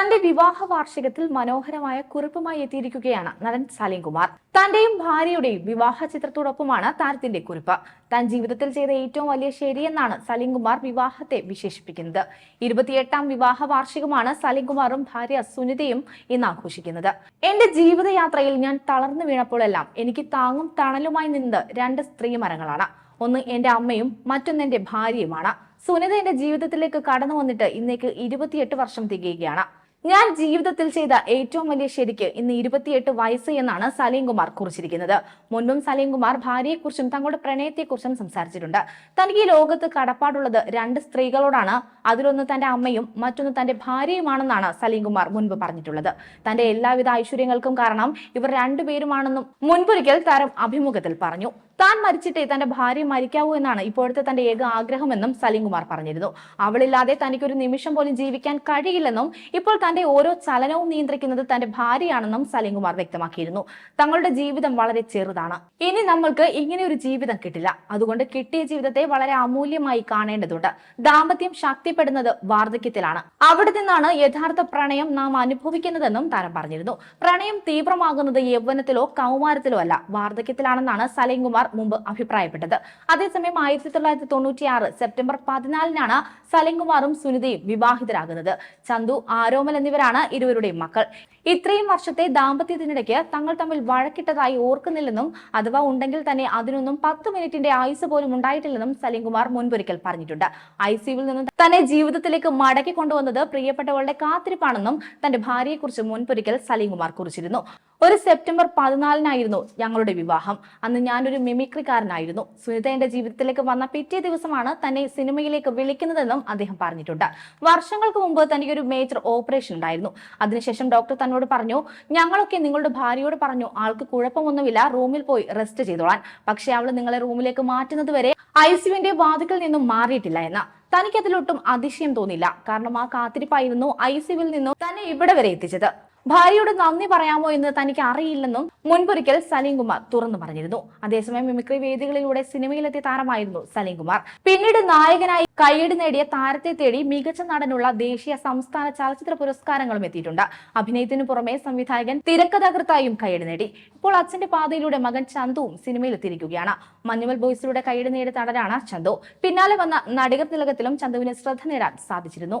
തന്റെ വിവാഹ വാർഷികത്തിൽ മനോഹരമായ കുറിപ്പുമായി എത്തിയിരിക്കുകയാണ് നടൻ സലീം കുമാർ. തന്റെയും ഭാര്യയുടെയും വിവാഹ ചിത്രത്തോടൊപ്പമാണ് താരത്തിന്റെ കുറിപ്പ്. താൻ ജീവിതത്തിൽ ചെയ്ത ഏറ്റവും വലിയ ശരിയെന്നാണ് സലീം കുമാർ വിവാഹത്തെ വിശേഷിപ്പിക്കുന്നത്. ഇരുപത്തിയെട്ടാം വിവാഹ വാർഷികമാണ് സലീംകുമാറും ഭാര്യ സുനിതയും ഇന്ന് ആഘോഷിക്കുന്നത്. എന്റെ ജീവിതയാത്രയിൽ ഞാൻ തളർന്നു വീണപ്പോഴെല്ലാം എനിക്ക് താങ്ങും തണലുമായി നിന്നത് രണ്ട് സ്ത്രീ മരങ്ങളാണ് ഒന്ന് എന്റെ അമ്മയും മറ്റൊന്ന് എന്റെ ഭാര്യയുമാണ്. സുനിത എന്റെ ജീവിതത്തിലേക്ക് കടന്നു വന്നിട്ട് ഇന്നേക്ക് ഇരുപത്തിയെട്ട് വർഷം തികയുകയാണ്. ഞാൻ ജീവിതത്തിൽ ചെയ്ത ഏറ്റവും വലിയ ശരിക്ക് ഇന്ന് ഇരുപത്തിയെട്ട് വയസ്സ് എന്നാണ് സലീം കുമാർ കുറിച്ചിരിക്കുന്നത്. മുൻപും സലീം കുമാർ ഭാര്യയെക്കുറിച്ചും തങ്ങളുടെ പ്രണയത്തെക്കുറിച്ചും സംസാരിച്ചിട്ടുണ്ട്. തനിക്ക് ഈ ലോകത്ത് കടപ്പാടുള്ളത് രണ്ട് സ്ത്രീകളോടാണ്. അതിലൊന്ന് തന്റെ അമ്മയും മറ്റൊന്ന് തന്റെ ഭാര്യയുമാണെന്നാണ് സലീം കുമാർ മുൻപ് പറഞ്ഞിട്ടുള്ളത്. തന്റെ എല്ലാവിധ ഐശ്വര്യങ്ങൾക്കും കാരണം ഇവർ രണ്ടുപേരുമാണെന്നും മുൻപൊരിക്കൽ താരം അഭിമുഖത്തിൽ പറഞ്ഞു. താൻ മരിച്ചിട്ടേ തന്റെ ഭാര്യ മരിക്കാവൂ എന്നാണ് ഇപ്പോഴത്തെ തന്റെ ഏക ആഗ്രഹമെന്നും സലീം കുമാർ പറഞ്ഞിരുന്നു. അവളില്ലാതെ തനിക്കൊരു നിമിഷം പോലും ജീവിക്കാൻ കഴിയില്ലെന്നും ഇപ്പോൾ തന്റെ ഓരോ ചലനവും നിയന്ത്രിക്കുന്നത് തന്റെ ഭാര്യയാണെന്നും സലീം കുമാർ വ്യക്തമാക്കിയിരുന്നു. തങ്ങളുടെ ജീവിതം വളരെ ചെറുതാണ്. ഇനി നമ്മൾക്ക് ഇങ്ങനെ ഒരു ജീവിതം കിട്ടില്ല. അതുകൊണ്ട് കിട്ടിയ ജീവിതത്തെ വളരെ അമൂല്യമായി കാണേണ്ടതുണ്ട്. ദാമ്പത്യം ശക്തിപ്പെടുന്നത് വാർദ്ധക്യത്തിലാണ്. അവിടെ നിന്നാണ് യഥാർത്ഥ പ്രണയം നാം അനുഭവിക്കുന്നതെന്നും താരം പറഞ്ഞിരുന്നു. പ്രണയം തീവ്രമാകുന്നത് യൗവനത്തിലോ കൗമാരത്തിലോ അല്ല. വാർദ്ധക്യത്തിലാണെന്നാണ് സലീം കുമാർ മുമ്പ് അഭിപ്രായപ്പെട്ടത്. അതേസമയം ആയിരത്തി തൊള്ളായിരത്തി തൊണ്ണൂറ്റിയാറ് സെപ്റ്റംബർ പതിനാലിനാണ് സലീം കുമാറും സുനിതയും വിവാഹിതരാകുന്നത്. ചന്തു ആരോമൽ എന്നിവരാണ് ഇരുവരുടെയും മക്കൾ. ഇത്രയും വർഷത്തെ ദാമ്പത്യത്തിനിടയ്ക്ക് തങ്ങൾ തമ്മിൽ വഴക്കിട്ടതായി ഓർക്കുന്നില്ലെന്നും അഥവാ ഉണ്ടെങ്കിൽ തന്നെ അതിനൊന്നും പത്ത് മിനിറ്റിന്റെ ആയുസ് പോലും ഉണ്ടായിട്ടില്ലെന്നും സലീംകുമാർ മുൻപൊരിക്കൽ പറഞ്ഞിട്ടുണ്ട്. ഐ സിയുവിൽ നിന്നും തന്നെ ജീവിതത്തിലേക്ക് മടക്കി കൊണ്ടുവന്നത് പ്രിയപ്പെട്ടവളുടെ കാത്തിരിപ്പാണെന്നും തന്റെ ഭാര്യയെക്കുറിച്ച് മുൻപൊരിക്കൽ സലീംകുമാർ കുറിച്ചിരുന്നു. ഒരു സെപ്റ്റംബർ പതിനാലിനായിരുന്നു ഞങ്ങളുടെ വിവാഹം. അന്ന് ഞാനൊരു മിമിക്രിക്കാരനായിരുന്നു. സുനിത എന്റെ ജീവിതത്തിലേക്ക് വന്ന പിറ്റേ ദിവസമാണ് തന്നെ സിനിമയിലേക്ക് വിളിക്കുന്നതെന്നും അദ്ദേഹം പറഞ്ഞിട്ടുണ്ട്. വർഷങ്ങൾക്ക് മുമ്പ് തനിക്കൊരു മേജർ ഓപ്പറേഷൻ ഉണ്ടായിരുന്നു. അതിനുശേഷം ഡോക്ടർ തന്നോട് പറഞ്ഞു ഞങ്ങളൊക്കെ നിങ്ങളുടെ ഭാര്യയോട് പറഞ്ഞു ആൾക്ക് കുഴപ്പമൊന്നുമില്ല റൂമിൽ പോയി റെസ്റ്റ് ചെയ്തോളാൻ. പക്ഷേ അവൾ നിങ്ങളെ റൂമിലേക്ക് മാറ്റുന്നത് വരെ ഐ സിയുവിന്റെ വാതിക്കൽ നിന്നും മാറിയിട്ടില്ല എന്ന്. തനിക്കതിലൊട്ടും അതിശയം തോന്നില്ല. കാരണം ആ കാത്തിരിപ്പായിരുന്നു ഐ സിയുവിൽ നിന്നും തന്നെ ഇവിടെ വരെ എത്തിച്ചത്. ഭാര്യയോട് നന്ദി പറയാമോ എന്ന് തനിക്ക് അറിയില്ലെന്നും മുൻപൊരിക്കൽ സലീം കുമാർ തുറന്നു പറഞ്ഞിരുന്നു. അതേസമയം മിമിക്രി വേദികളിലൂടെ സിനിമയിലെത്തിയ താരമായിരുന്നു സലീം കുമാർ. പിന്നീട് നായകനായി കൈയടി നേടിയ താരത്തെ തേടി മികച്ച നടനുള്ള ദേശീയ സംസ്ഥാന ചലച്ചിത്ര പുരസ്കാരങ്ങളും എത്തിയിട്ടുണ്ട്. അഭിനയത്തിനു പുറമെ സംവിധായകൻ തിരക്കഥാകൃത്തായും കൈയടി നേടി. ഇപ്പോൾ അച്ഛന്റെ പാതയിലൂടെ മകൻ ചന്തുവും സിനിമയിലെത്തിയിരിക്കുകയാണ്. മഞ്ഞുമൽ ബോയ്സിലൂടെ കൈയടി നേടിയ നടനാണ് ചന്തു. പിന്നാലെ വന്ന നടികർ തിലകത്തിലും ചന്തുവിന് ശ്രദ്ധ നേടാൻ സാധിച്ചിരുന്നു.